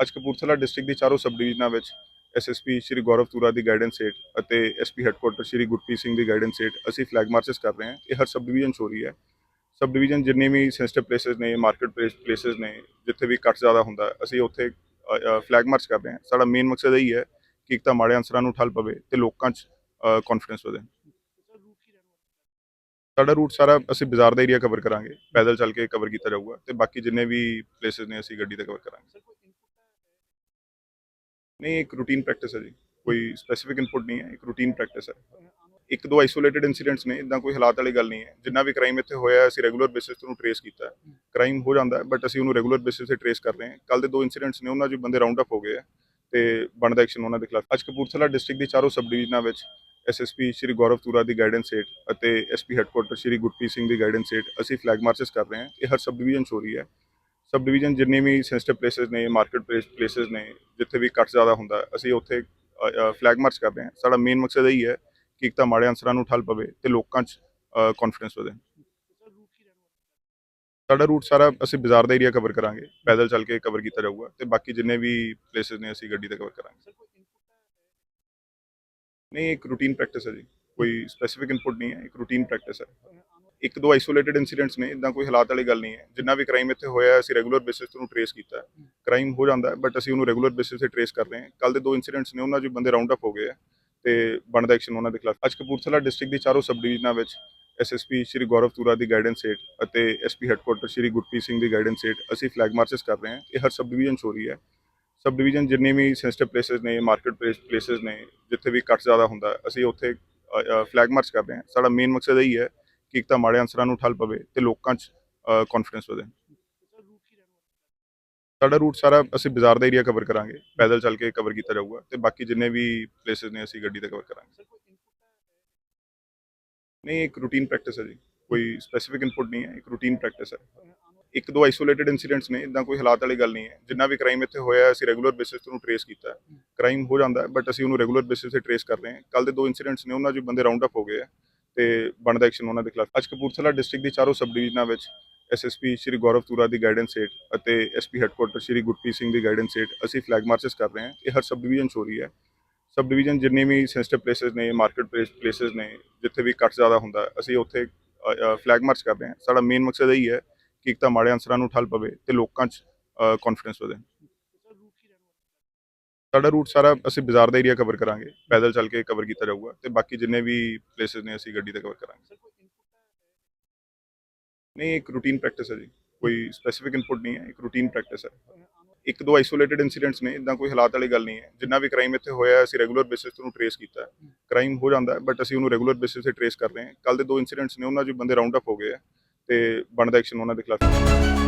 ਅੱਜ ਕਪੂਰਥਲਾ ਡਿਸਟ੍ਰਿਕਟ ਦੀ ਚਾਰੋਂ ਸਬ ਡਿਵੀਜ਼ਨਾਂ ਵਿੱਚ ਐਸਐਸਪੀ ਸ਼੍ਰੀ ਗੌਰਵ ਤੂਰਾ ਦੀ ਗਾਈਡੈਂਸ ਹੇਠ ਅਤੇ ਐਸਪੀ ਹੈੱਡਕੁਆਟਰ ਸ਼੍ਰੀ ਗੁਰਪ੍ਰੀਤ ਸਿੰਘ ਦੀ ਗਾਈਡੈਂਸ ਹੇਠ ਅਸੀਂ ਫਲੈਗ ਮਾਰਚਸ ਕਰ ਰਹੇ ਹਾਂ। ਇਹ ਹਰ ਸਬ ਡਿਵੀਜ਼ਨ 'ਚ ਹੋ ਰਹੀ ਹੈ। ਸਬ ਡਿਵੀਜ਼ਨ ਜਿੰਨੇ ਵੀ ਸੈਂਸਿਟਿਵ ਪਲੇਸਸ ਨੇ ਮਾਰਕੀਟ ਪਲੇਸਸ ਨੇ, ਜਿੱਥੇ ਵੀ ਕੱਟ ਜ਼ਿਆਦਾ ਹੁੰਦਾ, ਅਸੀਂ ਉੱਥੇ ਫਲੈਗ ਮਾਰਚ ਕਰ ਰਹੇ ਹਾਂ। ਸਾਡਾ ਮੇਨ ਮਕਸਦ ਇਹੀ ਹੈ ਕਿ ਇੱਕ ਤਾਂ ਮਾੜੇ ਅਨਸਰਾਂ ਨੂੰ ਠੱਲ ਪਵੇ ਤੇ ਲੋਕਾਂ 'ਚ ਕੌਨਫੀਡੈਂਸ ਵਧੇ। ਸਾਡਾ ਰੂਟ ਸਾਰਾ ਅਸੀਂ ਬਾਜ਼ਾਰ ਦਾ ਏਰੀਆ ਕਵਰ ਕਰਾਂਗੇ। ਪੈਦਲ ਚੱਲ ਕੇ ਕਵਰ ਕੀਤਾ ਜਾਊਗਾ ਤੇ ਬਾਕੀ ਜਿੰਨੇ ਵੀ ਪਲੇਸਸ ਨੇ ਅਸੀਂ ਗੱਡੀ ਤੇ ਕਵਰ ਕਰਾਂਗੇ। ਨਹੀਂ, ਇੱਕ ਰੂਟੀਨ ਪ੍ਰੈਕਟਿਸ ਹੈ ਜੀ। ਕੋਈ ਸਪੈਸੀਫਿਕ ਇਨਪੁਟ ਨਹੀਂ ਹੈ, ਇੱਕ ਰੂਟੀਨ ਪ੍ਰੈਕਟਿਸ ਹੈ। ਇੱਕ ਦੋ ਆਈਸੋਲੇਟਡ ਇਨਸੀਡੈਂਟਸ ਨੇ ਇਦਾਂ ਕੋਈ ਹਾਲਾਤ ਵਾਲੀ ਗੱਲ ਨਹੀਂ ਹੈ। ਜਿੰਨਾ ਵੀ ਕ੍ਰਾਈਮ ਇੱਥੇ ਹੋਇਆ, ਅਸੀਂ ਰੈਗੂਲਰ ਬੇਸਿਸ ਤੇ ਉਹਨੂੰ ਟਰੇਸ ਕੀਤਾ ਹੈ। ਕ੍ਰਾਈਮ ਹੋ ਜਾਂਦਾ ਬਟ ਅਸੀਂ ਉਹਨੂੰ ਰੈਗੂਲਰ ਬੇਸਿਸ ਤੇ ਟਰੇਸ ਕਰ ਰਹੇ ਹਾਂ। ਕੱਲ ਦੇ ਦੋ ਇਨਸੀਡੈਂਟਸ ਨੇ, ਉਹਨਾਂ 'ਚ ਬੰਦੇ ਰਾਉਂਡ ਅਪ ਹੋ ਗਏ ਆ ਤੇ ਬਣਦਾ ਐਕਸ਼ਨ ਉਹਨਾਂ ਦੇ ਖਿਲਾਫ। ਅੱਜ ਕਪੂਰਥਲਾ ਡਿਸਟ੍ਰਿਕਟ ਦੀ ਚਾਰੋਂ ਸਬ ਡਿਵੀਜ਼ਨਾਂ ਵਿੱਚ ਐਸਐਸਪੀ ਸ਼੍ਰੀ ਗੌਰਵ ਤੂਰਾ ਦੀ ਗਾਈਡੈਂਸ ਹੇਠ ਅਤੇ ਐਸਪੀ ਹੈੱਡਕੁਆਟਰ ਸ਼੍ਰੀ ਗੁਰਪ੍ਰੀਤ ਸਿੰਘ ਦੀ ਗਾਈਡੈਂਸ ਹੇਠ ਅਸੀਂ ਫਲੈਗ ਮਾਰਚਸ ਕਰ ਰਹੇ ਹਾਂ। ਇਹ ਹਰ ਸਬ ਡਿਵੀਜ਼ਨ 'ਚ ਹੋ ਰਹੀ ਹੈ। ਸਬ ਡਿਵੀਜ਼ਨ ਜਿੰਨੇ ਵੀ ਸੈਂਸਿਟਿਵ ਪਲੇਸਸ ਨੇ ਮਾਰਕੀਟ ਪਲੇਸਸ ਨੇ, ਜਿੱਥੇ ਵੀ ਕੱਟ ਜ਼ਿਆਦਾ ਹੁੰਦਾ, ਅਸੀਂ ਉੱਥੇ ਫਲੈਗ ਮਾਰਚ ਕਰ ਰਹੇ ਹਾਂ। ਸਾਡਾ ਮੇਨ ਮਕਸਦ ਇਹੀ ਹੈ ਕਿ ਇੱਕ ਤਾਂ ਮਾੜੇ ਅਨਸਰਾਂ ਨੂੰ ਠੱਲ ਪਵੇ ਤੇ ਲੋਕਾਂ 'ਚ ਕੌਨਫੀਡੈਂਸ ਵਧੇ। ਸਾਡਾ ਰੂਟ ਸਾਰਾ ਅਸੀਂ ਬਾਜ਼ਾਰ ਦਾ ਏਰੀਆ ਕਵਰ ਕਰਾਂਗੇ। ਪੈਦਲ ਚੱਲ ਕੇ ਕਵਰ ਕੀਤਾ ਜਾਊਗਾ ਤੇ ਬਾਕੀ ਜਿੰਨੇ ਵੀ ਪਲੇਸਸ ਨੇ ਅਸੀਂ ਗੱਡੀ ਤੇ ਕਵਰ ਕਰਾਂਗੇ। ਨਹੀਂ, ਇੱਕ ਰੂਟੀਨ ਪ੍ਰੈਕਟਿਸ ਹੈ ਜੀ। ਕੋਈ ਸਪੈਸੀਫਿਕ ਇਨਪੁਟ ਨਹੀਂ ਹੈ, ਇੱਕ ਰੂਟੀਨ ਪ੍ਰੈਕਟਿਸ ਹੈ। ਇੱਕ ਦੋ ਆਈਸੋਲੇਟਡ ਇਨਸੀਡੈਂਟਸ ਨੇ ਇਦਾਂ ਕੋਈ ਹਾਲਾਤ ਵਾਲੀ ਗੱਲ ਨਹੀਂ ਹੈ। ਜਿੰਨਾ ਵੀ ਕ੍ਰਾਈਮ ਇੱਥੇ ਹੋਇਆ ਅਸੀਂ ਰੈਗੂਲਰ ਬੇਸਿਸ ਤੇ ਉਹਨੂੰ ਟਰੇਸ ਕੀਤਾ ਹੈ। ਕ੍ਰਾਈਮ ਹੋ ਜਾਂਦਾ ਬਟ ਅਸੀਂ ਉਹਨੂੰ ਰੈਗੂਲਰ ਬੇਸਿਸ ਤੇ ਟਰੇਸ ਕਰ ਰਹੇ ਹਾਂ। ਕੱਲ ਦੇ ਦੋ ਇਨਸੀਡੈਂਟਸ ਨੇ ਉਹਨਾਂ 'ਚ ਬੰਦੇ ਰਾਉਂਡ ਅਪ ਹੋ ਗਏ ਆ ਤੇ ਬਣਦਾ ਐਕਸ਼ਨ ਉਹਨਾਂ ਦੇ ਖਿਲਾਫ। ਅੱਜ ਕਪੂਰਥਲਾ ਡਿਸਟ੍ਰਿਕਟ ਦੀ ਚਾਰੋਂ ਸਬ ਡਿਵੀਜ਼ਨਾਂ ਵਿੱਚ ਐਸਐਸਪੀ ਸ਼੍ਰੀ ਗੌਰਵ ਤੂਰਾ ਦੀ ਗਾਈਡੈਂਸ ਹੇਠ ਅਤੇ ਐਸਪੀ ਹੈੱਡਕੁਆਟਰ ਸ਼੍ਰੀ ਗੁਰਪ੍ਰੀਤ ਸਿੰਘ ਦੀ ਗਾਈਡੈਂਸ ਹੇਠ ਅਸੀਂ ਫਲੈਗ ਮਾਰਚਸ ਕਰ ਰਹੇ ਹਾਂ। ਇਹ ਹਰ ਸਬ ਡਿਵੀਜ਼ਨ 'ਚ ਹੋ ਰਹੀ ਹੈ। ਸਬ ਡਿਵੀਜ਼ਨ ਜਿੰਨੇ ਵੀ ਸੈਂਸਿਟਿਵ ਪਲੇਸਸ ਨੇ ਮਾਰਕੀਟ ਪਲੇਸਸ ਨੇ ਜਿੱਥੇ ਵੀ ਕੱਟ ਜ਼ਿਆਦਾ ਹੁੰਦਾ ਅਸੀਂ ਉੱਥੇ ਫਲੈਗ ਮਾਰਚ ਕਰ ਰਹੇ ਹਾਂ। ਸਾਡਾ ਮੇਨ ਮਕਸਦ ਇਹੀ ਹੈ ਕਿ ਇੱਕ ਤਾਂ ਮਾੜੇ ਅਨਸਰਾਂ ਨੂੰ ਠੱਲ ਪਵੇ ਤੇ ਲੋਕਾਂ 'ਚ ਕੌਨਫੀਡੈਂਸ ਵਧੇ। ਸਾਡਾ ਰੂਟ ਸਾਰਾ ਅਸੀਂ ਬਾਜ਼ਾਰ ਦਾ ਏਰੀਆ ਕਵਰ ਕਰਾਂਗੇ। ਪੈਦਲ ਚੱਲ ਕੇ ਕਵਰ ਕੀਤਾ ਜਾਊਗਾ ਤੇ ਬਾਕੀ ਜਿੰਨੇ ਵੀ ਪਲੇਸਸ ਨੇ ਅਸੀਂ ਗੱਡੀ ਤੇ ਕਵਰ ਕਰਾਂਗੇ। ਨਹੀਂ, ਇੱਕ ਰੂਟੀਨ ਪ੍ਰੈਕਟਿਸ ਹੈ ਜੀ। ਕੋਈ ਸਪੈਸੀਫਿਕ ਇਨਪੁਟ ਨਹੀਂ ਹੈ, ਇੱਕ ਰੂਟੀਨ ਪ੍ਰੈਕਟਿਸ ਹੈ। ਇੱਕ ਦੋ ਆਈਸੋਲੇਟਡ ਇਨਸੀਡੈਂਟਸ ਨੇ ਇਦਾਂ ਕੋਈ ਹਾਲਾਤ ਵਾਲੀ ਗੱਲ ਨਹੀਂ ਹੈ। ਜਿੰਨਾ ਵੀ ਕ੍ਰਾਈਮ ਇੱਥੇ ਹੋਇਆ ਅਸੀਂ ਰੈਗੂਲਰ ਬੇਸਿਸ ਤੇ ਉਹਨੂੰ ਟਰੇਸ ਕੀਤਾ ਕ੍ਰਾਈਮ ਹੋ ਜਾਂਦਾ ਬਟ ਅਸੀਂ ਉਹਨੂੰ ਰੈਗੂਲਰ ਬੇਸਿਸ ਤੇ ਟਰੇਸ ਕਰ ਰਹੇ ਹਾਂ। ਕੱਲ ਦੇ ਦੋ ਇਨਸੀਡੈਂਟਸ ਨੇ, ਉਹਨਾਂ 'ਚ ਬੰਦੇ ਰਾਉਂਡ ਅਪ ਹੋ ਗਏ ਆ ਤੇ ਬਣਦਾ ਐਕਸ਼ਨ ਉਹਨਾਂ ਦੇ ਖਿਲਾਫ। ਅੱਜ ਕਪੂਰਥਲਾ ਡਿਸਟ੍ਰਿਕਟ ਦੀ ਚਾਰੋਂ ਸਬ ਡਿਵੀਜ਼ਨਾਂ ਵਿੱਚ ਐਸਐਸਪੀ ਸ਼੍ਰੀ ਗੌਰਵ ਤੂਰਾ ਦੀ ਗਾਈਡੈਂਸ ਹੇਠ ਅਤੇ ਐਸਪੀ ਹੈੱਡਕੁਆਟਰ ਸ਼੍ਰੀ ਗੁਰਪ੍ਰੀਤ ਸਿੰਘ ਦੀ ਗਾਈਡੈਂਸ ਹੇਠ ਅਸੀਂ ਫਲੈਗ ਮਾਰਚਸ ਕਰ ਰਹੇ ਹਾਂ। ਇਹ ਹਰ ਸਬ ਡਿਵੀਜ਼ਨ 'ਚ ਹੋ ਰਹੀ ਹੈ। ਸਬ ਡਿਵੀਜ਼ਨ ਜਿੰਨੇ ਵੀ ਸੈਂਸਿਟਿਵ ਪਲੇਸਸ ਨੇ ਮਾਰਕੀਟ ਪਲੇਸਸ ਨੇ, ਜਿੱਥੇ ਵੀ ਕੱਟ ਜ਼ਿਆਦਾ ਹੁੰਦਾ, ਅਸੀਂ ਉੱਥੇ ਫਲੈਗ ਮਾਰਚ ਕਰ ਰਹੇ ਹਾਂ। ਸਾਡਾ ਮੇਨ ਮਕਸਦ ਇਹੀ ਹੈ ਕਿ ਇੱਕ ਤਾਂ ਮਾੜੇ ਅਨਸਰਾਂ ਨੂੰ ਠੱਲ ਪਵੇ ਤੇ ਲੋਕਾਂ 'ਚ ਕੌਨਫੀਡੈਂਸ ਵਧੇ। ਸਾਡਾ ਰੂਟ ਸਾਰਾ ਅਸੀਂ ਬਾਜ਼ਾਰ ਦਾ ਏਰੀਆ ਕਵਰ ਕਰਾਂਗੇ ਪੈਦਲ ਚੱਲ ਕੇ ਕਵਰ ਕੀਤਾ ਜਾਊਗਾ ਤੇ ਬਾਕੀ ਜਿੰਨੇ ਵੀ ਪਲੇਸਸ ਨੇ ਅਸੀਂ ਗੱਡੀ ਤੇ ਕਵਰ ਕਰਾਂਗੇ। ਨਹੀਂ ਇੱਕ ਰੂਟੀਨ ਪ੍ਰੈਕਟਿਸ ਹੈ ਜੀ ਕੋਈ ਸਪੈਸੀਫਿਕ ਇਨਪੁਟ ਨਹੀਂ ਹੈ ਇੱਕ ਰੂਟੀਨ ਪ੍ਰੈਕਟਿਸ ਹੈ। ਇੱਕ ਦੋ ਆਈਸੋਲੇਟਡ ਇਨਸੀਡੈਂਟਸ ਨੇ ਇਦਾਂ ਕੋਈ ਹਾਲਾਤ ਵਾਲੀ ਗੱਲ ਨਹੀਂ ਹੈ। ਜਿੰਨਾ ਵੀ ਕ੍ਰਾਈਮ ਇੱਥੇ ਹੋਇਆ ਅਸੀਂ ਰੈਗੂਲਰ ਬੇਸਿਸ ਤੇ ਉਹਨੂੰ ਟਰੇਸ ਕੀਤਾ ਹੈ। ਕ੍ਰਾਈਮ ਹੋ ਜਾਂਦਾ ਬਟ ਅਸੀਂ ਉਹਨੂੰ ਰੈਗੂਲਰ ਬੇਸਿਸ ਤੇ ਟਰੇਸ ਕਰ ਰਹੇ ਹਾਂ। ਕੱਲ ਦੇ ਦੋ ਇਨਸੀਡੈਂਟਸ ਨੇ ਉਹਨਾਂ 'ਚ ਬੰਦੇ ਰਾਉਂਡ ਅਪ ਹੋ ਗਏ ਤੇ ਬਣਦਾ ਐਕਸ਼ਨ ਉਹਨਾਂ ਦੇ ਖਿਲਾਫ।